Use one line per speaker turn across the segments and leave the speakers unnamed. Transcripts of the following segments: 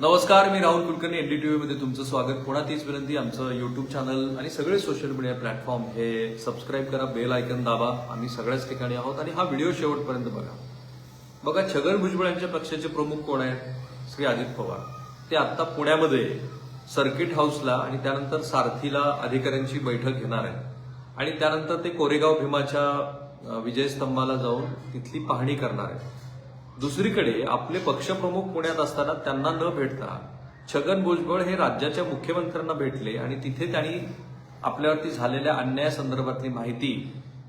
नमस्कार मी राहुल कुलकर्णी एनडीटीव्ही मध्ये तुमचं स्वागत. पुन्हा तीच विनंती आमचं युट्यूब चॅनल आणि सगळे सोशल मीडिया प्लॅटफॉर्म हे सबस्क्राईब करा बेल आयकन दाबा. आम्ही सगळ्याच ठिकाणी आहोत आणि हा व्हिडिओ शेवटपर्यंत बघा. बघा छगन भुजबळ यांच्या पक्षाचे प्रमुख कोण आहेत? श्री अजित पवार. ते आता पुण्यामध्ये सर्किट हाऊसला आणि त्यानंतर सारथीला अधिकाऱ्यांची बैठक घेणार आहेत. आणि त्यानंतर ते कोरेगाव भीमाच्या विजयस्तंभाला जाऊन तिथली पाहणी करणार आहेत. दुसरीकडे आपले पक्षप्रमुख पुण्यात असताना त्यांना न भेटता छगन भुजबळ हे राज्याच्या मुख्यमंत्र्यांना भेटले आणि तिथे त्यांनी आपल्यावरती झालेल्या अन्यायासंदर्भातली माहिती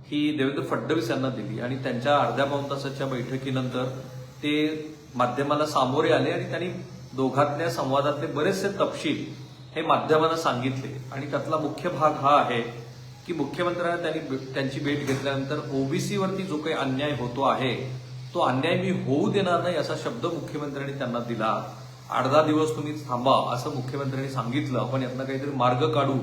ही देवेंद्र फडणवीस यांना दिली. आणि त्यांच्या अर्ध्या पाऊन तासाच्या बैठकीनंतर ते माध्यमाला सामोरे आले आणि त्यांनी दोघातल्या संवादातले बरेचसे तपशील हे माध्यमांना सांगितले. आणि त्यातला मुख्य भाग हा आहे की मुख्यमंत्र्यांना त्यांनी त्यांची भेट घेतल्यानंतर ओबीसीवरती जो काही अन्याय होतो आहे तो अन्याय मी होऊ देणार नाही असा शब्द मुख्यमंत्र्यांनी त्यांना दिला. आठ दहा दिवस तुम्ही थांबा असं मुख्यमंत्र्यांनी सांगितलं. आपण यातनं काहीतरी मार्ग काढू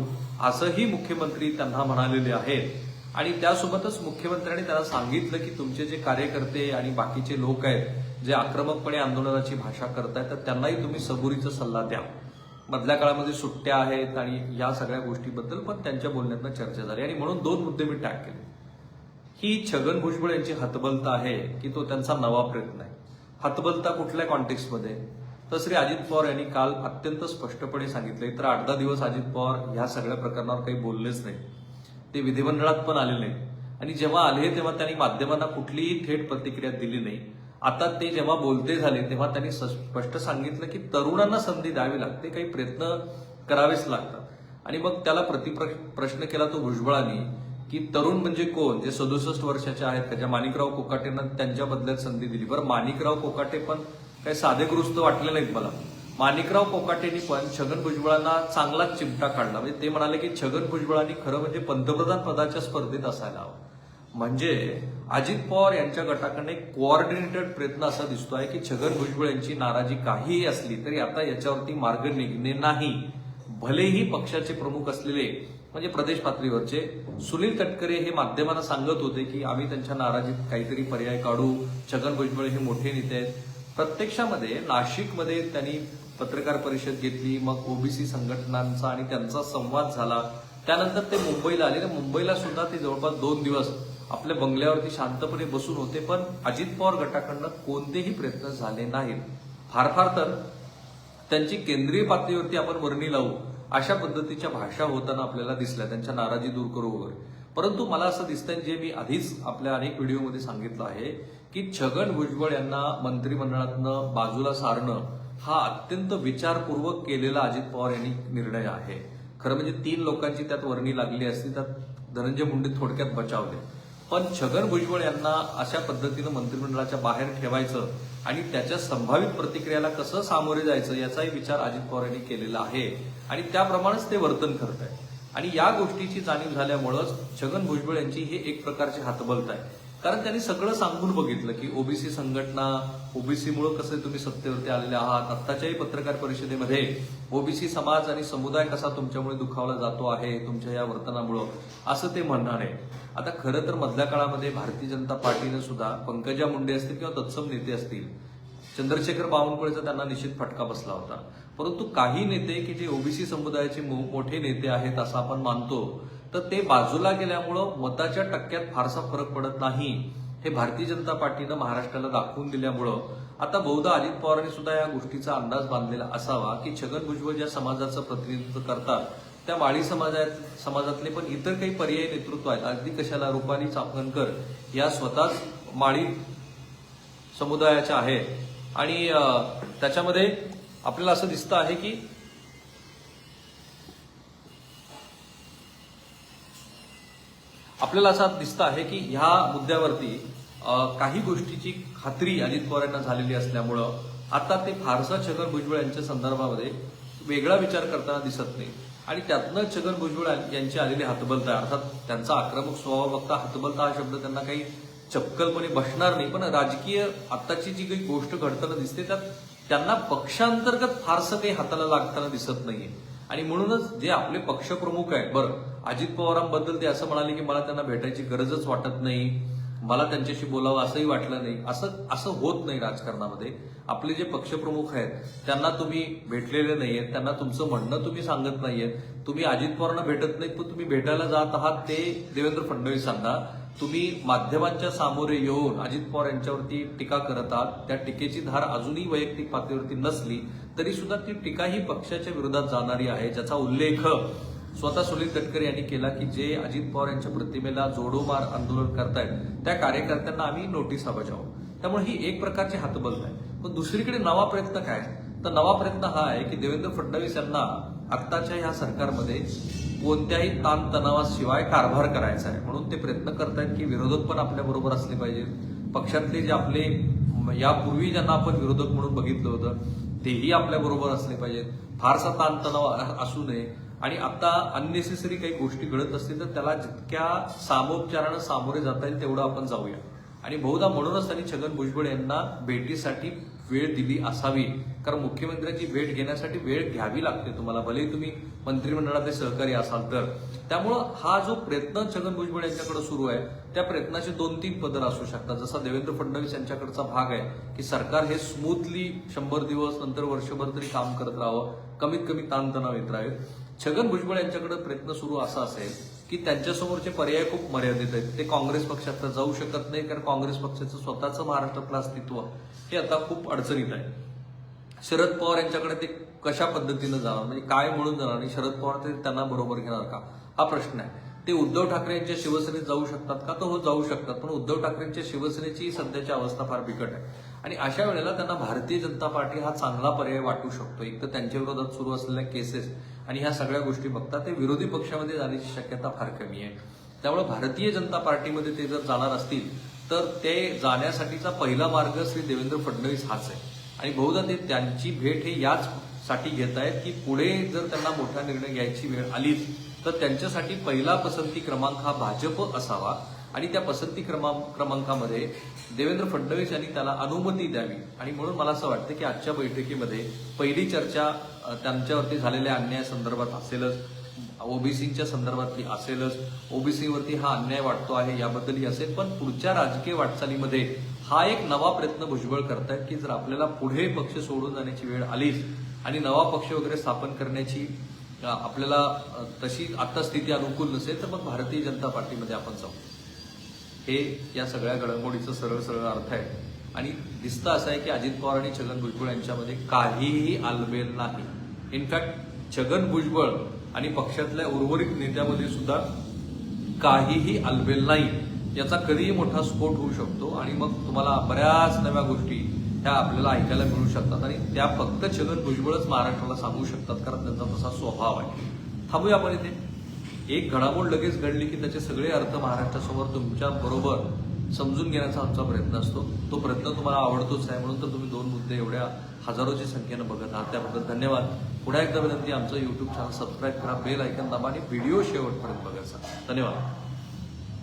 असंही मुख्यमंत्री त्यांना म्हणालेले आहेत. आणि त्यासोबतच मुख्यमंत्र्यांनी त्यांना सांगितलं की तुमचे जे कार्यकर्ते आणि बाकीचे लोक आहेत जे आक्रमकपणे आंदोलनाची भाषा करतायत तर त्यांनाही तुम्ही सबुरीचा सल्ला द्या. मधल्या काळामध्ये सुट्ट्या आहेत आणि या सगळ्या गोष्टीबद्दल पण त्यांच्या बोलण्यातनं चर्चा झाली. आणि म्हणून दोन मुद्दे मी टॅग केले. ही छगन भुजबळ यांची हतबलता आहे की तो त्यांचा नवा प्रयत्न आहे. हतबलता कुठल्या कॉन्टेक्स्टमध्ये तर श्री अजित पवार यांनी काल अत्यंत स्पष्टपणे सांगितले तर आठ दहा दिवस अजित पवार ह्या सगळ्या प्रकरणावर काही बोललेच नाही. ते विधिमंडळात पण आले नाही आणि जेव्हा आले तेव्हा त्यांनी माध्यमांना कुठलीही थेट प्रतिक्रिया दिली नाही. आता ते जेव्हा बोलते झाले तेव्हा त्यांनी स- स्पष्ट सांगितलं की तरुणांना संधी द्यावी लागते. काही प्रयत्न करावेच लागतात. आणि मग त्याला प्रतिप्रश्न केला तो भुजबळांनी. की तरुण म्हणजे कोण? जे सदुसष्ट वर्षाचे आहेत त्याच्या माणिकराव कोकाटेनं त्यांच्या बदल्यात संधी दिली. बरं माणिकराव कोकाटे पण काही साधेगृस्त वाटले नाहीत मला. माणिकराव कोकाटेनी पण छगन भुजबळांना चांगलाच चिमटा काढला. म्हणजे ते म्हणाले की छगन भुजबळांनी खरं म्हणजे पंतप्रधान पदाच्या स्पर्धेत असायला हवं. म्हणजे अजित पवार यांच्या गटाकडे एक कोऑर्डिनेटेड प्रयत्न असा दिसतो आहे की छगन भुजबळ यांची नाराजी काहीही असली तरी आता याच्यावरती मार्ग निघणे नाही. भलेही पक्षाचे प्रमुख असलेले म्हणजे प्रदेश पातळीवरचे सुनील तटकरे हे माध्यमांना सांगत होते की आम्ही त्यांच्या नाराजीत काहीतरी पर्याय काढू. छगन भुजबळ हे मोठे नेते आहेत. प्रत्यक्षामध्ये नाशिकमध्ये त्यांनी पत्रकार परिषद घेतली मग ओबीसी संघटनांचा आणि त्यांचा संवाद झाला. त्यानंतर ते मुंबईला आले. आणि मुंबईला सुद्धा ते जवळपास दोन दिवस आपल्या बंगल्यावरती शांतपणे बसून होते पण अजित पवार गटाकडनं कोणतेही प्रयत्न झाले नाहीत. फार फार तर त्यांची केंद्रीय पातळीवरती आपण वर्णी लावू. अशा पद्धतीच्या भाषा होताना आपल्याला दिसल्या त्यांच्या नाराजी दूर करू वगैरे. परंतु मला असं दिसतंय जे मी आधीच आपल्या अनेक व्हिडिओमध्ये सांगितलं आहे की छगन भुजबळ यांना मंत्रिमंडळातनं बाजूला सारणं हा अत्यंत विचारपूर्वक केलेला अजित पवार यांनी निर्णय आहे. खरं म्हणजे तीन लोकांची त्यात वर्णी लागली असती त्यात धनंजय मुंडे थोडक्यात बचावले. पण छगन भुजबळ यांना अशा पद्धतीनं मंत्रिमंडळाच्या बाहेर ठेवायचं आणि त्याच्या संभावित प्रतिक्रियाला कसं सामोरे जायचं याचाही विचार अजित पवार यांनी केलेला आहे. आणि त्याप्रमाणेच ते वर्तन करत आहे आणि या गोष्टीची जाणीव झाल्यामुळंच छगन भुजबळ यांची हे एक प्रकारची हातबलत आहे. कारण त्यांनी सगळं सांगून बघितलं की ओबीसी संघटना ओबीसीमुळे कसं कसे तुम्ही सत्तेवरती आलेले आहात आत्ताच्याही पत्रकार परिषदेमध्ये ओबीसी समाज आणि समुदाय कसा तुमच्यामुळे दुखावला जातो आहे तुमच्या या वर्तनामुळं असं ते म्हणणार. आहे आता खरं तर मधल्या काळामध्ये भारतीय जनता पार्टीनं सुद्धा पंकजा मुंडे असतील किंवा तत्सम नेते असतील चंद्रशेखर बावनकुळेचा त्यांना निश्चित फटका बसला होता. परंतु काही नेते की जे ओबीसी समुदायाचे मो- मोठे नेते आहेत असं आपण मानतो तर ते बाजूला गेल्यामुळं मताच्या टक्क्यात फारसा फरक पडत नाही हे भारतीय जनता पार्टीनं महाराष्ट्राला दाखवून दिल्यामुळं. आता बहुधा अजित पवारांनी सुद्धा या गोष्टीचा अंदाज बांधलेला असावा की छगन भुजबळ ज्या समाजाचं प्रतिनिधित्व करतात त्या माळी समाजात समाजातले पण इतर काही पर्यायी नेतृत्व आहेत. अगदी कशाला रुपाली चाकणकर या स्वतःच माळी समुदायाच्या आहेत. आणि त्याच्यामध्ये आपल्याला असं दिसतं आहे की आपल्याला असं दिसतं आहे की ह्या मुद्द्यावरती काही गोष्टीची खात्री अजित पवार यांना झालेली असल्यामुळं आता ते फारसा छगन भुजबळ यांच्या संदर्भामध्ये वेगळा विचार करताना दिसत नाही. आणि त्यातनं छगन भुजबळ यांची आलेली हतबलता अर्थात त्यांचा आक्रमक स्वभाव बघता हतबलता हा शब्द त्यांना काही चपकलपणे बसणार नाही. पण राजकीय आत्ताची जी काही गोष्ट घडताना दिसते त्यात त्यांना पक्षांतर्गत फारसं काही हाताला लागताना दिसत नाहीये. आणि म्हणूनच जे आपले पक्षप्रमुख आहेत बरं अजित पवारांबद्दल ते असं म्हणाले की मला त्यांना भेटायची गरजच वाटत नाही. मला त्यांच्याशी बोलावं असंही वाटलं नाही. असं असं होत नाही राजकारणामध्ये. आपले जे पक्षप्रमुख आहेत त्यांना तुम्ही भेटलेले नाहीयेत. त्यांना तुमचं म्हणणं तुम्ही सांगत नाहीयेत. तुम्ही अजित पवारांना भेटत नाहीत पण तुम्ही भेटायला जात आहात ते देवेंद्र फडणवीसांना तुम्ही माध्यमांच्या सामोरे येऊन अजित पवार यांच्यावरती टीका करत आहात. त्या टीकेची धार अजूनही वैयक्तिक पातळीवरती नसली तरी सुद्धा ती टीका ही पक्षाच्या विरोधात जाणारी आहे ज्याचा उल्लेख स्वतः सुनील तटकरे यांनी केला की जे अजित पवार यांच्या प्रतिमेला जोडोमार आंदोलन करतायत त्या कार्यकर्त्यांना आम्ही नोटीसा बजावू त्यामुळे ही एक प्रकारची हातबल आहे पण दुसरीकडे नवा प्रयत्न काय? तर नवा प्रयत्न हा आहे की देवेंद्र फडणवीस यांना आत्ताच्या ह्या सरकारमध्ये कोणत्याही ताणतणावाशिवाय कारभार करायचा आहे. म्हणून ते प्रयत्न करतायत की विरोधक पण आपल्या बरोबर असले पाहिजेत पक्षातले जे आपले यापूर्वी ज्यांना आपण विरोधक म्हणून बघितलं होतं तेही आपल्या बरोबर असले पाहिजेत. फारसा ताणतणाव असू नये. आणि आता अननेसेसरी काही गोष्टी घडत असतील तर त्याला जितक्या सामोपचारानं सामोरे जाता येईल तेवढं आपण जाऊया. आणि बहुधा म्हणूनच त्यांनी छगन भुजबळ यांना भेटीसाठी वेळ दिली असावी. कारण मुख्यमंत्र्यांची भेट घेण्यासाठी वेळ घ्यावी लागते तुम्हाला. भलेही तुम्ही मंत्रिमंडळाचे सहकारी असाल तर. त्यामुळं हा जो प्रयत्न छगन भुजबळ यांच्याकडे सुरू आहे त्या प्रयत्नाचे दोन तीन पदर असू शकतात. जसा देवेंद्र फडणवीस यांच्याकडचा भाग आहे की सरकार हे स्मूथली शंभर दिवस नंतर वर्षभर तरी काम करत राहावं. कमीत कमी ताणतणाव येत राहावे छगन भुजबळ यांच्याकडे प्रयत्न सुरू असा असेल की त्यांच्यासमोरचे पर्याय खूप मर्यादित आहेत. ते काँग्रेस पक्षात जाऊ शकत नाही कारण काँग्रेस पक्षाचं स्वतःचं महाराष्ट्रातलं अस्तित्व हे आता खूप अडचणीत आहे. शरद पवार यांच्याकडे ते कशा पद्धतीनं जाणार? म्हणजे काय म्हणून जाणार? आणि शरद पवार ते त्यांना बरोबर घेणार का? हा प्रश्न आहे. ते उद्धव ठाकरे यांच्या शिवसेनेत जाऊ शकतात का? तर हो जाऊ शकतात. पण उद्धव ठाकरेंच्या शिवसेनेची सध्याची अवस्था फार बिकट आहे. आणि अशा वेळेला त्यांना भारतीय जनता पार्टी हा चांगला पर्याय वाटू शकतो. एक तर त्यांच्या विरोधात सुरू असलेल्या केसेस आणि ह्या सगळ्या गोष्टी बघता ते विरोधी पक्षामध्ये जाण्याची शक्यता फार कमी आहे. त्यामुळे भारतीय जनता पार्टीमध्ये ते जर जाणार असतील तर ते जाण्यासाठीचा पहिला मार्ग श्री देवेंद्र फडणवीस हाच आहे. आणि बहुधा ते त्यांची भेट हे याच साठी घेत आहेत की पुढे जर त्यांना मोठा निर्णय घ्यायची वेळ आलीच तर त्यांच्यासाठी पहिला पसंती क्रमांक हा भाजप असावा. आणि त्या पसंती क्रमा क्रमांकामध्ये देवेंद्र फडणवीस यांनी त्याला अनुमती द्यावी. आणि म्हणून मला असं वाटतं की आजच्या बैठकीमध्ये पहिली चर्चा त्यांच्यावरती झालेल्या अन्यायासंदर्भात असेलच ओबीसीच्या संदर्भातली असेलच ओबीसीवरती हा अन्याय वाटतो आहे याबद्दलही असेल पण पुढच्या राजकीय वाटचालीमध्ये हा एक नवा प्रयत्न भुजबळ करतायत की जर आपल्याला पुढे पक्ष सोडून जाण्याची वेळ आलीच आणि नवा पक्ष वगैरे स्थापन करण्याची आपल्याला तशी आता स्थिती अनुकूल नसेल तर मग भारतीय जनता पार्टीमध्ये आपण जाऊ. हे या सगळ्या घडामोडीचं सरळ सरळ अर्थ आहे. आणि दिसतं असं आहे की अजित पवार आणि छगन भुजबळ यांच्यामध्ये काहीही आलबेल नाही. इनफॅक्ट छगन भुजबळ आणि पक्षातल्या उर्वरित नेत्यामध्ये सुद्धा काहीही आलबेल नाही. याचा कधीही मोठा स्फोट होऊ शकतो आणि मग तुम्हाला बऱ्याच नव्या गोष्टी ह्या आपल्याला ऐकायला मिळू शकतात. आणि त्या फक्त छगन भुजबळच महाराष्ट्राला सांगू शकतात कारण त्यांचा तसा स्वभाव आहे. थांबूया आपण इथे. एक घडामोड लगेच घडली की त्याचे सगळे अर्थ महाराष्ट्रासमोर तुमच्या बरोबर समजून घेण्याचा आमचा प्रयत्न असतो. तो प्रयत्न तुम्हाला आवडतोच आहे. म्हणून तर तुम्ही दोन मुद्दे एवढ्या हजारोच्या संख्येनं बघत आहात. त्याबद्दल धन्यवाद. पुन्हा एकदा विनंती आमचं युट्यूब चॅनल सबस्क्राईब करा बेल ऐकन दाबा आणि व्हिडिओ शेवटपर्यंत बघायचा धन्यवाद.